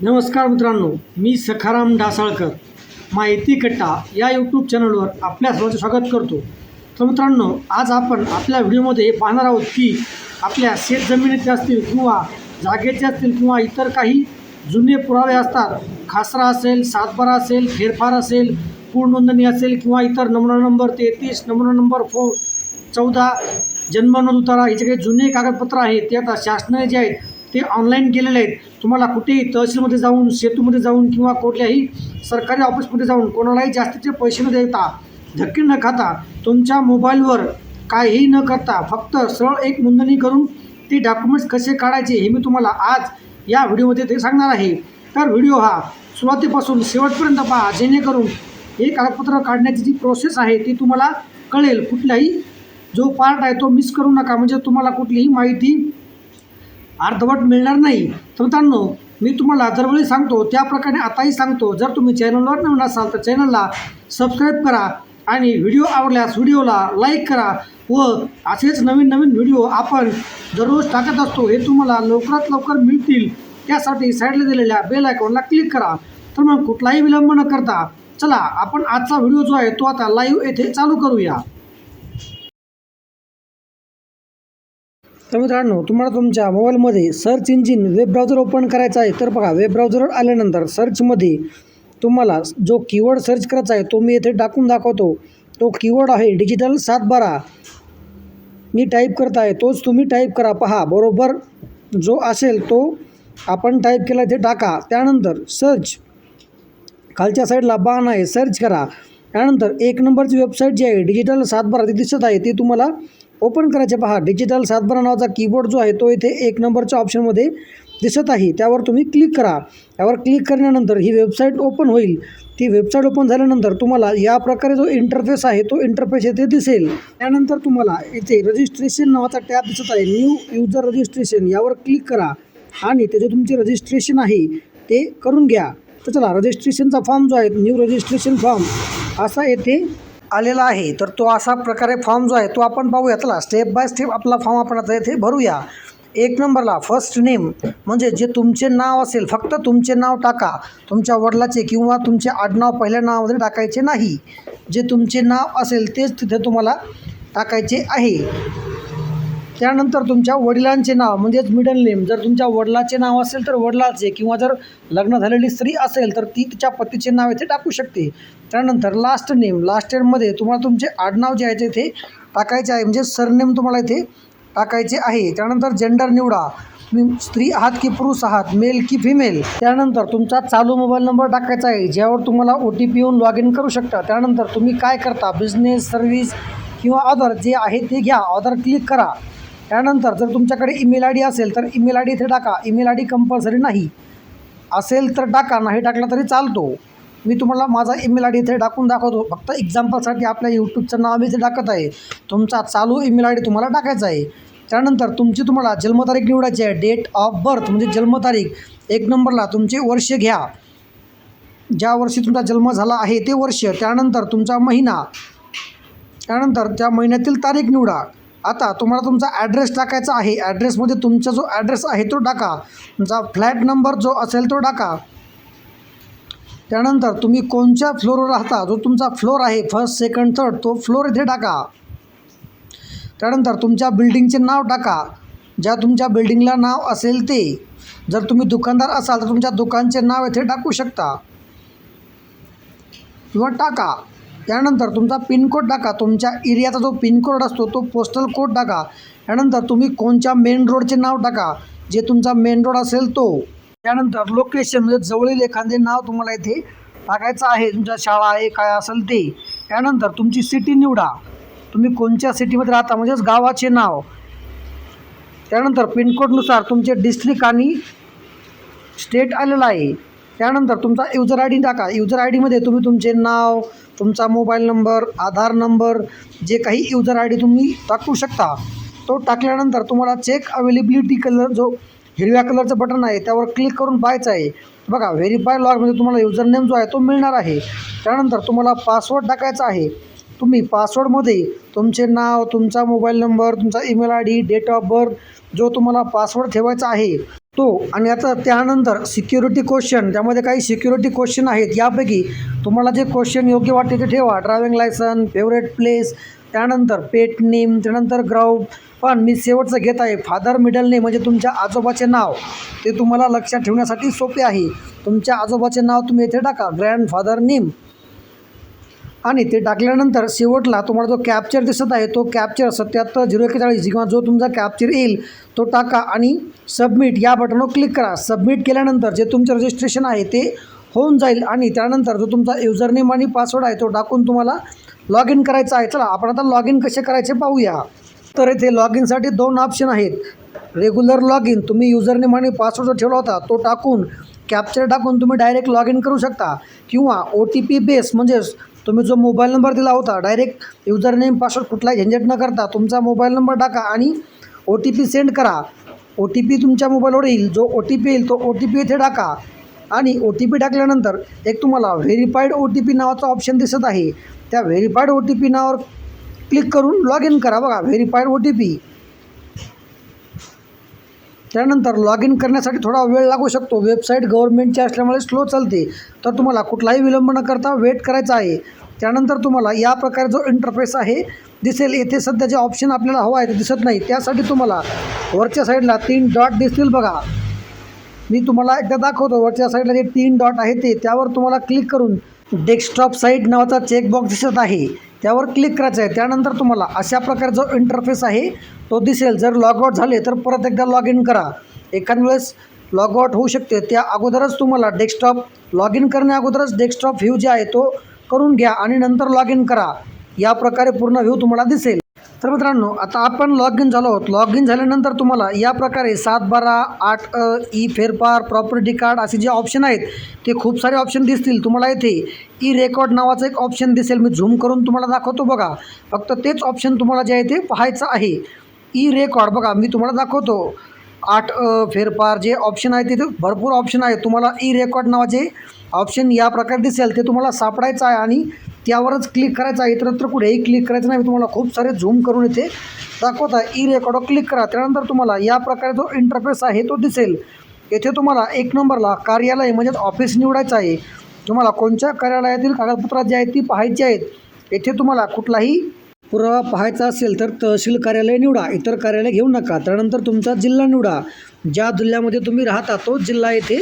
नमस्कार मित्रांनो मी सखाराम ढासाळकर. माहिती कट्टा या यूट्यूब चॅनलवर आपल्या सर्वांचं स्वागत करतो. तर मित्रांनो आज आपण आपल्या व्हिडिओमध्ये पाहणार आहोत की आपल्या शेतजमिनीचे असतील किंवा जागेचे असतील किंवा इतर काही जुने पुरावे असतात. खासरा असेल सातबारा असेल फेरफार असेल पूर्ण नोंदणी असेल किंवा इतर नमुना नंबर तेहतीस नमुना नंबर फो चौदा जन्म उतारा हे जे काही जुने कागदपत्र आहेत ते आता शासनाने जे आहेत ते ऑनलाईन केलेले आहेत. तुम्हाला कुठेही तहसीलमध्ये जाऊन सेतूमध्ये जाऊन किंवा कुठल्याही सरकारी ऑफिसमध्ये जाऊन कोणालाही जास्तीचे पैसे न देता धक्के न खाता तुमच्या मोबाईलवर काहीही न करता फक्त सरळ एक नोंदणी करून ते डॉक्युमेंट्स कसे काढायचे हे मी तुम्हाला आज या व्हिडिओमध्ये ते सांगणार आहे. तर व्हिडिओ हा सुरुवातीपासून शेवटपर्यंत पहा जेणेकरून हे कागदपत्र काढण्याची जी प्रोसेस आहे ती तुम्हाला कळेल. कुठलाही जो पार्ट आहे तो मिस करू नका. म्हणजे तुम्हाला कुठलीही माहिती अर्धवट मिळणार नाही. तर मित्रांनो मी तुम्हाला दरवेळी सांगतो त्याप्रकारे आताही सांगतो. जर तुम्ही चॅनलवर नवीन असाल तर चॅनलला सबस्क्राईब करा आणि व्हिडिओ आवडल्यास व्हिडिओला लाईक करा व असेच नवीन नवीन व्हिडिओ आपण दररोज टाकत असतो हे तुम्हाला लवकरात लवकर मिळतील. त्यासाठी साईडला दिलेल्या बेल आयकॉनला क्लिक करा. तर मग कुठलाही विलंब न करता चला आपण आजचा व्हिडिओ जो आहे तो आता लाईव्ह येथे चालू करूया. तर मित्रांनो तुम्हाला तुमच्या मोबाईलमध्ये search engine web browser open करायचा आहे तर बघा वेब ब्राउझरवर आल्यानंतर सर्चमध्ये तुम्हाला जो कीवर्ड सर्च करायचा आहे तो मी येथे टाकून दाखवतो. तो कीवर्ड आहे डिजिटल सातबारा. मी टाईप करत आहे तोच तुम्ही टाईप करा पहा बरोबर जो असेल तो आपण टाईप केला ते टाका. त्यानंतर सर्च खालच्या साईडला बाण आहे सर्च करा. त्यानंतर एक नंबरची वेबसाईट जी आहे डिजिटल सातबारा ती दिसत आहे ती तुम्हाला ओपन करायचे. पहा डिजिटल सातबारा नावाचा कीबोर्ड जो आहे तो इथे एक नंबरच्या ऑप्शनमध्ये दिसत आहे. त्यावर तुम्ही क्लिक करा. त्यावर क्लिक करण्यानंतर ही वेबसाईट ओपन होईल. ती वेबसाईट ओपन झाल्यानंतर तुम्हाला या प्रकारे जो इंटरफेस आहे तो इंटरफेस येथे दिसेल. त्यानंतर तुम्हाला इथे रजिस्ट्रेशन नावाचा टॅब दिसत आहे. न्यू युजर रजिस्ट्रेशन यावर क्लिक करा आणि त्याचे तुमचे रजिस्ट्रेशन आहे ते करून घ्या. तर चला रजिस्ट्रेशनचा फॉर्म जो आहे न्यू रजिस्ट्रेशन फॉर्म असा येथे आलेला आहे. तर तो असा प्रकारे फॉर्म जो आहे तो आपण पाहूया चला स्टेप बाय स्टेप आपला फॉर्म आपण आता येथे भरूया. एक नंबरला फर्स्ट नेम म्हणजे जे तुमचे नाव असेल फक्त तुमचे नाव टाका. तुमच्या वडिलाचे किंवा तुमचे आडनाव पहिल्या नावामध्ये टाकायचे नाही. जे तुमचे नाव असेल तेच तिथे तुम्हाला टाकायचे आहे. त्यानंतर तुमच्या वडिलांचे नाव म्हणजेच मिडल नेम जर तुमच्या वडिलाचे नाव असेल तर वडिलाचे किंवा जर लग्न झालेली स्त्री असेल तर ती तिच्या पतीचे नाव इथे टाकू शकते. त्यानंतर लास्ट नेम लास्ट नेममध्ये तुम्हाला तुमचे आडनाव जे आहे ते इथे टाकायचे आहे म्हणजे सरनेम तुम्हाला इथे टाकायचे आहे. त्यानंतर जेंडर निवडा. तुम्ही स्त्री आहात की पुरुष आहात मेल की फिमेल त्यानंतर तुमचा चालू मोबाईल नंबर टाकायचा आहे ज्यावर तुम्हाला ओ टी पी येऊन लॉग इन करू शकता. त्यानंतर तुम्ही काय करता? बिझनेस सर्व्हिस किंवा अदर जे आहे ते घ्या. ऑदर क्लिक करा. त्यानंतर जर तुमच्याकडे ईमेल आय डी असेल तर ईमेल आय डी इथे टाका. ईमेल आय डी कंपल्सरी नाही. असेल तर टाका नाही टाकला तरी चालतो. मी तुम्हाला माझा ईमेल आय डी इथे टाकून दाखवतो. फक्त एक्झाम्पलसाठी आपल्या यूट्यूबचं नाव मी इथे टाकत आहे. तुमचा चालू ईमेल आय डी तुम्हाला टाकायचा आहे. त्यानंतर तुमची तुम्हाला जन्मतारीख निवडायची आहे. डेट ऑफ बर्थ म्हणजे जन्मतारीख एक नंबरला तुमचे वर्ष घ्या. ज्या वर्षी तुमचा जन्म झाला आहे ते वर्ष. त्यानंतर तुमचा महिना. त्यानंतर त्या महिन्यातील तारीख निवडा. आता तुम्हाला तुमचा ॲड्रेस टाकायचा आहे. ॲड्रेसमध्ये म्हणजे तुमचा जो ॲड्रेस आहे तो टाका. तुमचा फ्लॅट नंबर जो असेल तो टाका. त्यानंतर तुम्ही कोणत्या फ्लोअरवर राहता? जो तुमचा फ्लोअर आहे फर्स्ट सेकंड थर्ड तो फ्लोअर इथे टाका. त्यानंतर तुमच्या बिल्डिंगचे नाव टाका. ज्या तुमच्या बिल्डिंगला नाव असेल ते. जर तुम्ही दुकानदार असाल तर तुमच्या दुकानचे नाव इथे टाकू शकता. किंवा टाका. त्यानंतर तुमचा पिनकोड टाका. तुमच्या एरियाचा जो पिनकोड असतो तो पोस्टल कोड टाका. त्यानंतर तुम्ही कोणत्या मेन रोडचे नाव टाका. जे तुमचा मेन रोड असेल तो. त्यानंतर लोकेशन म्हणजे जवळील एखादे नाव तुम्हाला इथे टाकायचं आहे. तुमच्या शाळा आहे काय असेल ते. त्यानंतर तुमची सिटी निवडा. तुम्ही कोणत्या सिटीमध्ये राहता म्हणजेच गावाचे नाव. त्यानंतर पिनकोडनुसार तुमचे डिस्ट्रिक्ट आणि स्टेट आलेलं आहे. त्यानंतर तुमचा युजर आय डी टाका. युजर आय डीमध्ये तुम्ही तुमचे नाव तुमचा मोबाईल नंबर आधार नंबर जे काही युजर आय डी तुम्ही टाकू शकता. तो टाकल्यानंतर तुम्हाला चेक अवेलेबिलिटी कलर जो हिरव्या कलरचं बटन आहे त्यावर क्लिक करून पाहायचं आहे. बघा व्हेरीफाय लॉगमध्ये तुम्हाला युजर नेम जो आहे तो मिळणार आहे. त्यानंतर तुम्हाला पासवर्ड टाकायचा आहे. तुम्ही पासवर्डमध्ये तुमचे नाव तुमचा मोबाईल नंबर तुमचा email I D date of birth जो तुम्हाला पासवर्ड ठेवायचा आहे तो आणि आता त्यानंतर सिक्युरिटी क्वेश्चन त्यामध्ये काही सिक्युरिटी क्वेश्चन आहेत यापैकी तुम्हाला जे क्वेश्चन योग्य वाटते ते ठेवा. ड्रायव्हिंग लायसन फेवरेट प्लेस त्यानंतर पेट नेम त्यानंतर ग्राउंड पण मी शेवटचं घेत आहे. फादर मिडल नेम म्हणजे तुमच्या आजोबाचे नाव. ते तुम्हाला लक्षात ठेवण्यासाठी सोपे आहे. तुमच्या आजोबाचे नाव तुम्ही येथे टाका. ग्रँडफादर नेम आणि ते टाकल्यानंतर शेवटला तुम्हाला जो कॅप्चर दिसत आहे तो कॅप्चर सत्याहत्तर झिरो एक्केचाळीस किंवा जो तुमचा कॅप्चर येईल तो टाका आणि सबमिट या बटनवर क्लिक करा. सबमिट केल्यानंतर जे तुमचं रजिस्ट्रेशन आहे ते होऊन जाईल आणि त्यानंतर जो तुमचा युजर नेम आणि पासवर्ड आहे तो टाकून तुम्हाला लॉग इन करायचा आहे. चला आपण आता लॉग इन कसे करायचे पाहूया. तर इथे लॉग इनसाठी दोन ऑप्शन आहेत. रेग्युलर लॉग इन तुम्ही युजर नेम आणि पासवर्ड जो ठेवला होता तो टाकून कॅप्चर टाकून तुम्ही डायरेक्ट लॉग इन करू शकता. किंवा ओ टी पी बेस म्हणजेच तुम्ही जो मोबाईल नंबर दिला होता डायरेक्ट युजर नेम पासवर्ड कुठलाही झंझट न करता तुमचा मोबाईल नंबर टाका आणि ओ टी पी सेंड करा. ओ टी पी तुमच्या मोबाईलवर येईल. जो ओ टी पी येईल तो ओ टी पी इथे टाका. आणि ओ टी पी टाकल्यानंतर एक तुम्हाला व्हेरीफाईड ओ टी पी नावाचा ऑप्शन दिसत आहे. त्या व्हेरीफाईड ओ टी पी नावावर क्लिक करून लॉग इन करा. बघा व्हेरीफाईड ओ टी पी त्यानंतर लॉग इन करण्यासाठी थोडा वेळ लागू शकतो. वेबसाईट गव्हर्नमेंटची असल्यामुळे स्लो चालते. तर तुम्हाला कुठलाही विलंब न करता वेट करायचा आहे. त्यानंतर तुम्हाला या प्रकारे जो इंटरफेस आहे दिसेल. येथे सध्या जे ऑप्शन आपल्याला हवं आहे ते दिसत नाही. त्यासाठी तुम्हाला वरच्या साईडला तीन डॉट दिसतील बघा. मी तुम्हाला एकदा दाखवतो. वरच्या साईडला जे तीन डॉट आहे ते त्यावर तुम्हाला क्लिक करून डेस्कटॉप साईट नावाचा चेकबॉक्स दिसत आहे. त्यावर क्लिक करायचं आहे. त्यानंतर तुम्हाला अशा प्रकारे जो इंटरफेस आहे तो दिसेल. जर लॉगआउट झाले तर परत एकदा लॉग इन करा. एखाद वेळेस लॉगआउट होऊ शकते. त्या अगोदरच तुम्हाला डेस्कटॉप लॉग इन करण्या अगोदरच डेस्कटॉप व्ह्यू जे आहे तो करून घ्या आणि नंतर लॉग इन करा. या प्रकारे पूर्ण व्ह्यू तुम्हाला दिसेल. तर मित्रांनो आता आपण लॉग इन झालो आहोत. लॉग इन झाल्यानंतर तुम्हाला या प्रकारे सात बारा आठ अ ई फेरफार प्रॉपर्टी कार्ड असे जे ऑप्शन आहेत ते खूप सारे ऑप्शन दिसतील. तुम्हाला येथे ई रेकॉर्ड नावाचं एक ऑप्शन दिसेल. मी झूम करून तुम्हाला दाखवतो बघा. फक्त तेच ऑप्शन तुम्हाला जे आहे ते पाहायचं आहे. ई रेकॉर्ड बघा मी तुम्हाला दाखवतो. आठ अ फेरफार जे ऑप्शन आहे तिथे भरपूर ऑप्शन आहे तुम्हाला ई रेकॉर्ड नावाचे ऑप्शन या प्रकारे दिसेल. ते तुम्हाला सापडायचं आहे आणि त्यावरच क्लिक करायचं आहे. इतरत्र कुठेही क्लिक करायचं नाही. मी तुम्हाला खूप सारे झूम करून इथे दाखवता ई रेकॉर्डवर क्लिक करा. त्यानंतर तुम्हाला या प्रकारे जो इंटरफेस आहे तो दिसेल. येथे तुम्हाला एक नंबरला कार्यालय म्हणजेच ऑफिस निवडायचं आहे. तुम्हाला कोणत्या कार्यालयातील कागदपत्रात जे आहेत ती पाहायची आहेत. येथे तुम्हाला कुठलाही पुरावा पाहायचा असेल तर तहसील कार्यालय निवडा. इतर कार्यालय घेऊ नका. त्यानंतर तुमचा जिल्हा निवडा. ज्या जिल्ह्यामध्ये तुम्ही राहता तोच जिल्हा येथे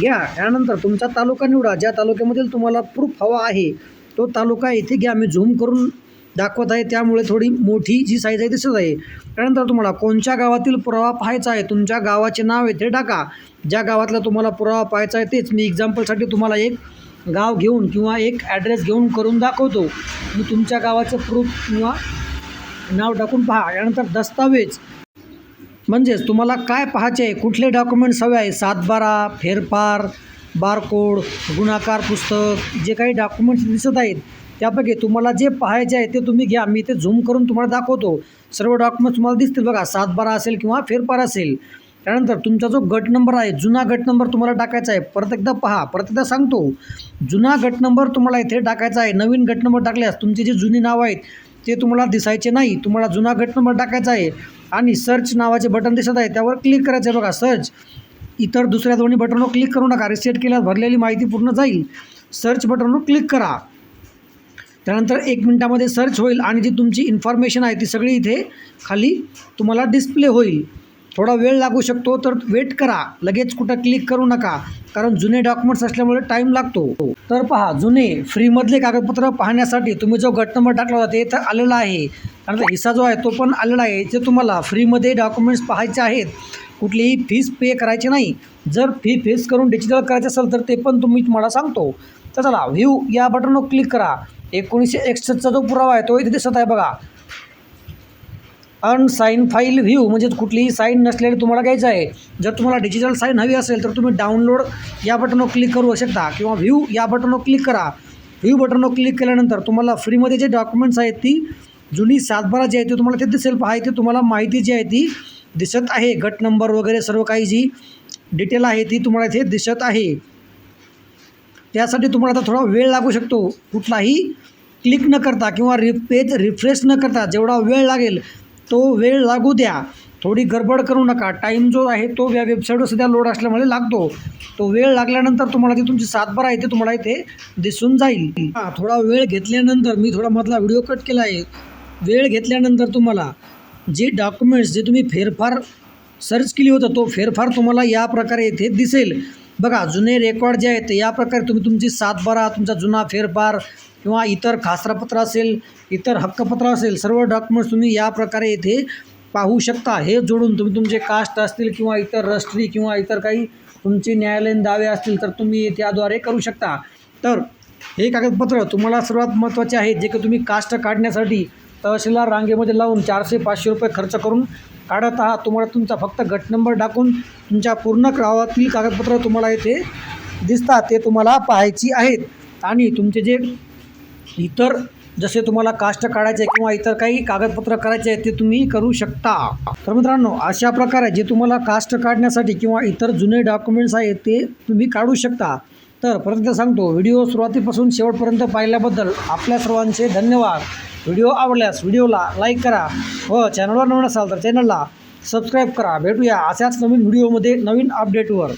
घ्या. त्यानंतर तुमचा तालुका निवडा. ज्या तालुक्यामधील तुम्हाला प्रूफ हवा आहे तो तालुका येथे घ्या. आम्ही झूम करून दाखवत आहे. त्यामुळे थोडी मोठी जी साईज आहे दिसत आहे. त्यानंतर तुम्हाला कोणत्या गावातील पुरावा पाहायचा आहे तुमच्या गावाचे नाव येथे टाका. ज्या गावातला तुम्हाला पुरावा पाहायचा आहे तेच. मी एक्झाम्पलसाठी तुम्हाला एक गाव घेऊन किंवा एक ॲड्रेस घेऊन करून दाखवतो. मी तुमच्या गावाचं प्रूफ किंवा नाव टाकून पहा. यानंतर दस्तावेज. म्हणजेच तुम्हाला काय पाहायचे आहे? कुठले डॉक्युमेंट्स हवे आहे? सातबारा फेरफार बारकोड गुणाकार पुस्तक जे काही डॉक्युमेंट्स दिसत आहेत त्यापैकी तुम्हाला जे पाहायचे आहे ते तुम्ही घ्या. मी ते झूम करून तुम्हाला दाखवतो. सर्व डॉक्युमेंट्स तुम्हाला दिसतील बघा. सातबारा असेल किंवा फेरफार असेल. त्यानंतर तुमचा जो गट नंबर आहे जुना गट नंबर तुम्हाला टाकायचा आहे. परत एकदा पहा. परत एकदा सांगतो. जुना गट नंबर तुम्हाला इथे टाकायचा आहे. नवीन गट नंबर टाकल्यास तुमचे जे जुनी नावं आहेत ते तुम्हाला दिसायचे नाही. तुम्हाला जुना गट नंबर टाकायचा आहे. आणि सर्च नावाचे बटन दिसत आहे. त्यावर क्लिक करायचं आहे बघा. सर्च इतर दुसऱ्या दोन्ही बटनवर क्लिक करू नका. रिसेट केल्यास भरलेली माहिती पूर्ण जाईल. सर्च बटनवर क्लिक करा. त्यानंतर एक मिनटामध्ये सर्च होईल आणि जी तुमची इन्फॉर्मेशन आहे ती सगळी इथे खाली तुम्हाला डिस्प्ले होईल. थोडा वेळ लागू शकतो तर वेट करा. लगेच कुठं क्लिक करू नका. कारण जुने डॉक्युमेंट्स असल्यामुळे टाईम लागतो. तर पहा जुने फ्रीमधले कागदपत्र पाहण्यासाठी तुम्ही जो गट नंबर टाकला होता ते तर आलेला आहे. कारण हिस्सा जो आहे तो पण आलेला आहे. जे तुम्हाला फ्रीमध्ये डॉक्युमेंट्स पाहायचे आहेत कुठलीही फीस पे करायची नाही. जर फी फेस करून डिजिटल करायचं असेल तर ते पण तुम्ही तुम्हाला सांगतो. तर चला व्ह्यू या बटनवर क्लिक करा. एकोणीसशे एकसष्टचा जो पुरावा आहे तो इथे दिसत आहे बघा. अनसाईन फाईल व्ह्यू म्हणजे कुठलीही साईन नसलेली तुम्हाला घ्यायचं आहे. जर तुम्हाला डिजिटल साईन हवी असेल तर तुम्ही डाउनलोड या बटनवर क्लिक करू शकता किंवा व्ह्यू या बटनवर क्लिक करा. व्ह्यू बटनवर क्लिक केल्यानंतर तुम्हाला फ्रीमध्ये जे डॉक्युमेंट्स आहेत ती जुनी सातबारा जी आहे ती तुम्हाला ते दिसेल. पहा ते तुम्हाला माहिती जी आहे ती दिसत आहे. गट नंबर वगैरे सर्व काही जी डिटेल आहे ती तुम्हाला इथे दिसत आहे. त्यासाठी तुम्हाला आता थोडा वेळ लागू शकतो. कुठलाही क्लिक न करता किंवा रि पेज रिफ्रेश न करता जेवढा वेळ लागेल तो वेळ लागू द्या. थोडी गडबड करू नका. टाईम जो आहे तो या वेबसाईटवर सध्या लोड असल्यामुळे लागतो. तो वेळ लागल्यानंतर तुम्हाला ती तुमची सातबारा आहे ते तुम्हाला इथे दिसून जाईल. हां थोडा वेळ घेतल्यानंतर मी थोडा मधला व्हिडिओ कट केला आहे. वेळ घेतल्यानंतर तुम्हाला जे डॉक्युमेंट्स जे तुम्ही फेरफार सर्च केली होतं तो फेरफार तुम्हाला या प्रकारे येथे दिसेल. बघा जुने रेकॉर्ड जे आहेत ते या प्रकारे तुम्ही तुमची सातबारा तुमचा जुना फेरफार किंवा इतर खासरापत्र असेल इतर हक्कपत्र असेल सर्व डॉक्युमेंट्स तुम्ही या प्रकारे येथे पाहू शकता. हे जोडून तुम्ही तुमचे कास्ट असतील किंवा इतर रस्ट्री किंवा इतर काही तुमचे न्यायालयीन दावे असतील तर तुम्ही त्याद्वारे करू शकता. तर हे कागदपत्र तुम्हाला सर्वात महत्त्वाचे आहे जे की तुम्ही कास्ट काढण्यासाठी तहसीलदार रांगेमध्ये लावून चारशे पाचशे रुपये खर्च करून काढत आहात. तुम्हाला तुमचा फक्त गट नंबर टाकून तुमच्या पूर्ण गावातील कागदपत्र तुम्हाला येथे दिसतात ते तुम्हाला पाहायची आहेत. आणि तुमचे जे इतर जसे तुम्हाला कास्ट काढायचे किंवा इतर काही कागदपत्र करायचे आहेत ते तुम्ही करू शकता. तर मित्रांनो अशा प्रकारे जे तुम्हाला कास्ट काढण्यासाठी किंवा इतर जुने डॉक्युमेंट्स आहेत ते तुम्ही काढू शकता. तर परत सांगतो व्हिडिओ सुरुवातीपासून शेवटपर्यंत पाहिल्याबद्दल आपल्या सर्वांचे धन्यवाद. व्हिडिओ आवडल्यास व्हिडिओला लाईक करा व चॅनलवर नवीन असाल तर चॅनलला सबस्क्राईब करा. भेटूया अशाच नवीन व्हिडिओमध्ये नवीन अपडेटवर.